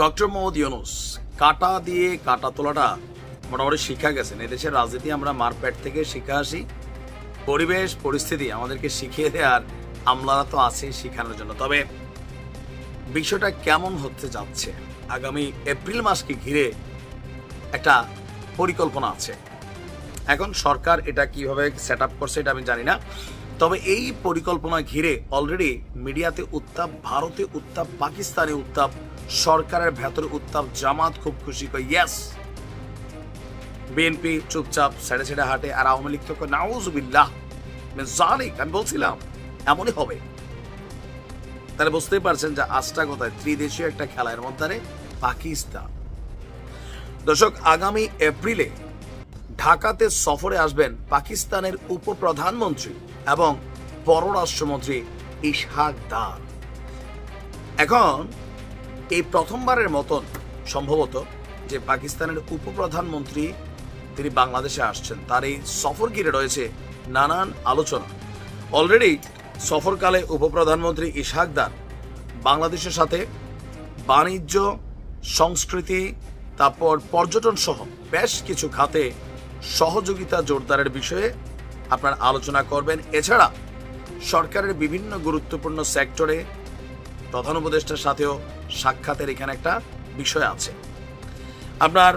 Doctor Mohammad Yunus, কাটা দিয়ে কাটা তোলাটা মোটামুটি শিক্ষা গেছেন। এদেশের রাজনীতি আমরা মারপ্যাট থেকে শিখে আসি। পরিবেশ, পরিস্থিতি আমাদেরকে শিখিয়ে দেওয়ার আমলারা তো আছেই শেখানোর জন্য। তবে বিষয়টা কেমন হতে যাচ্ছে? আগামী এপ্রিল মাসকে ঘিরে একটা পরিকল্পনা আছে। এখন সরকার এটা কীভাবে সেট আপ করছে এটা আমি জানি না। তবে এই পরিকল্পনা ঘিরে অলরেডি মিডিয়াতে উত্তাপ, ভারতে উত্তাপ, পাকিস্তানে উত্তাপ, সরকারের ভেতরে উত্তাপ, জামাত খুব খুশি কয় ইয়েস বিএনপি চুপচাপ ছেড়ে ছেড়ে হাঁটে আর আওয়ামী লীগ তো নাউজুবিল্লাহ জালিক আমি বলছিলাম, এমনই হবে। তাহলে বুঝতেই পারছেন যে আজটা কোথায় ত্রিদেশীয় একটা খেলার মধ্যে পাকিস্তান। দর্শক, আগামী এপ্রিলে ঢাকাতে সফরে আসবেন পাকিস্তানের উপপ্রধানমন্ত্রী। এবং পররাষ্ট্রমন্ত্রী ইশহাক দার। এখন, এই প্রথমবারের মতন সম্ভবত যে পাকিস্তানের উপপ্রধানমন্ত্রী তিনি বাংলাদেশে আসছেন, তার এই সফর ঘিরে রয়েছে নানান আলোচনা। অলরেডি সফরকালে উপপ্রধানমন্ত্রী ইশহাক দার বাংলাদেশের সাথে বাণিজ্য, সংস্কৃতি, তারপর পর্যটন সহ বেশ কিছু খাতে সহযোগিতা জোরদারের বিষয়ে আপনার আলোচনা করবেন। এছাড়া সরকারের বিভিন্ন গুরুত্বপূর্ণ সেক্টরে প্রধান উপদেষ্টার সাথেও সাক্ষাতের এখানে একটা বিষয় আছে। আপনার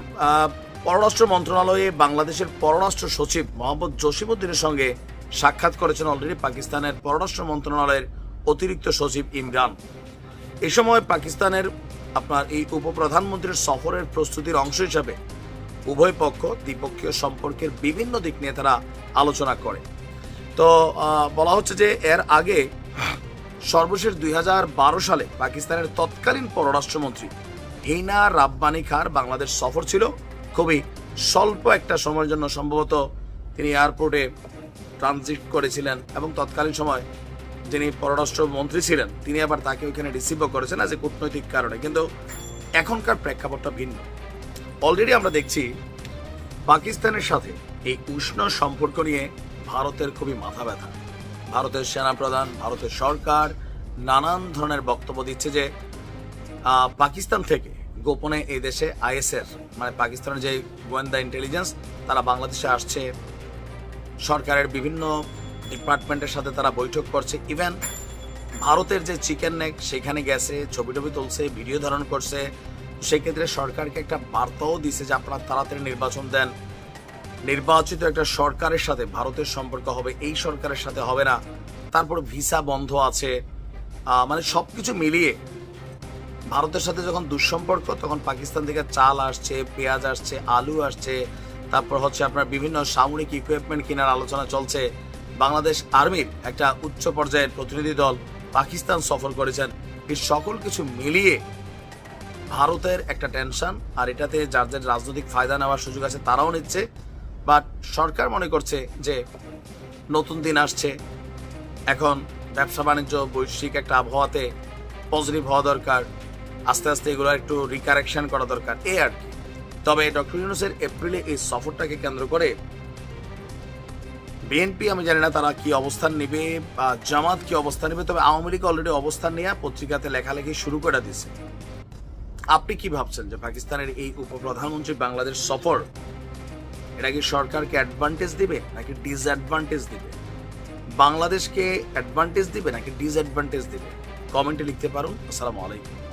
পররাষ্ট্র মন্ত্রণালয়ে বাংলাদেশের পররাষ্ট্র সচিব মোহাম্মদ জসিমউদ্দিনের সঙ্গে সাক্ষাৎ করেছেন অলরেডি পাকিস্তানের পররাষ্ট্র মন্ত্রণালয়ের অতিরিক্ত সচিব ইমরান। এ সময় পাকিস্তানের আপনার এই উপপ্রধানমন্ত্রীর সফরের প্রস্তুতির অংশ হিসাবে উভয় পক্ষ দ্বিপক্ষীয় সম্পর্কের বিভিন্ন দিক নিয়ে তারা আলোচনা করে। তো বলা হচ্ছে যে এর আগে সর্বশেষ দুই হাজার বারো সালে পাকিস্তানের তৎকালীন পররাষ্ট্রমন্ত্রী হিনা রাব্বানি খার বাংলাদেশ সফর ছিল। খুবই স্বল্প একটা সময়ের জন্য সম্ভবত তিনি এয়ারপোর্টে ট্রানজিট করেছিলেন এবং তৎকালীন সময় যিনি পররাষ্ট্র মন্ত্রী ছিলেন, তিনি আবার তাকে ওইখানে রিসিভও করেছেন আজ কূটনৈতিক কারণে। কিন্তু এখনকার প্রেক্ষাপটটা ভিন্ন। অলরেডি আমরা দেখছি পাকিস্তানের সাথে এই উষ্ণ সম্পর্ক নিয়ে ভারতের খুবই মাথা ব্যথা। ভারতের সেনাপ্রধান, ভারতের সরকার নানান ধরনের বক্তব্য দিচ্ছে যে পাকিস্তান থেকে গোপনে এই দেশে আইএসএর মানে পাকিস্তানের যে গোয়েন্দা ইন্টেলিজেন্স তারা বাংলাদেশে আসছে। সরকারের বিভিন্ন ডিপার্টমেন্টের সাথে তারা বৈঠক করছে। ইভেন ভারতের যে চিকেন নেক সেখানে গেছে ছবি টবি তুলছে ভিডিও ধারণ করছে। সেক্ষেত্রে সরকারকে একটা বার্তাও দিছে যে আপনারা তাড়াতাড়ি নির্বাচন দেন। নির্বাচিত একটা সরকারের সাথে, ভারতের সম্পর্ক হবে, এই সরকারের সাথে হবে না। তারপর ভিসা বন্ধ আছে। মানে সবকিছু মিলিয়ে ভারতের সাথে যখন দুঃসম্পর্ক, তখন পাকিস্তান থেকে চাল আসছে, পেঁয়াজ আসছে, আলু আসছে। তারপর হচ্ছে আপনার বিভিন্ন সামরিক ইকুইপমেন্ট কেনার আলোচনা চলছে। বাংলাদেশ আর্মির একটা উচ্চ পর্যায়ের প্রতিনিধি দল পাকিস্তান সফর করেছেন। এই সকল কিছু মিলিয়ে ভারতের একটা টেনশন, আর এটাতে যার যার রাজনৈতিক ফায়দা নেওয়ার সুযোগ আছে তারাও নিচ্ছে। বাট সরকার মনে করছে যে নতুন দিন আসছে। এখন ব্যবসা বাণিজ্য, বৈশ্বিক একটা আবহাওয়াতে পজিটিভ হওয়া দরকার। আস্তে আস্তে এগুলো একটু রিকারেকশন করা দরকার। এ আর কি। তবে ডক্টর ইউনুসের এপ্রিলে এই সফরটাকে কেন্দ্র করে বিএনপি, আমি জানি না তারা কি অবস্থান নেবে বা জামাত কি অবস্থান নেবে, তবে আওয়ামী লীগ অলরেডি অবস্থান নিয়ে পত্রিকাতে লেখালেখি শুরু করে দিছে আপনি কি ভাবছেন যে পাকিস্তানের এই উপপ্রধানমন্ত্রী বাংলাদেশ সফর এটা কি সরকারকে অ্যাডভান্টেজ দিবে নাকি ডিসঅ্যাডভান্টেজ দিবে? বাংলাদেশকে অ্যাডভান্টেজ দিবে নাকি ডিসঅ্যাডভান্টেজ দিবে? কমেন্টে লিখতে পারুন। আসসালামু আলাইকুম।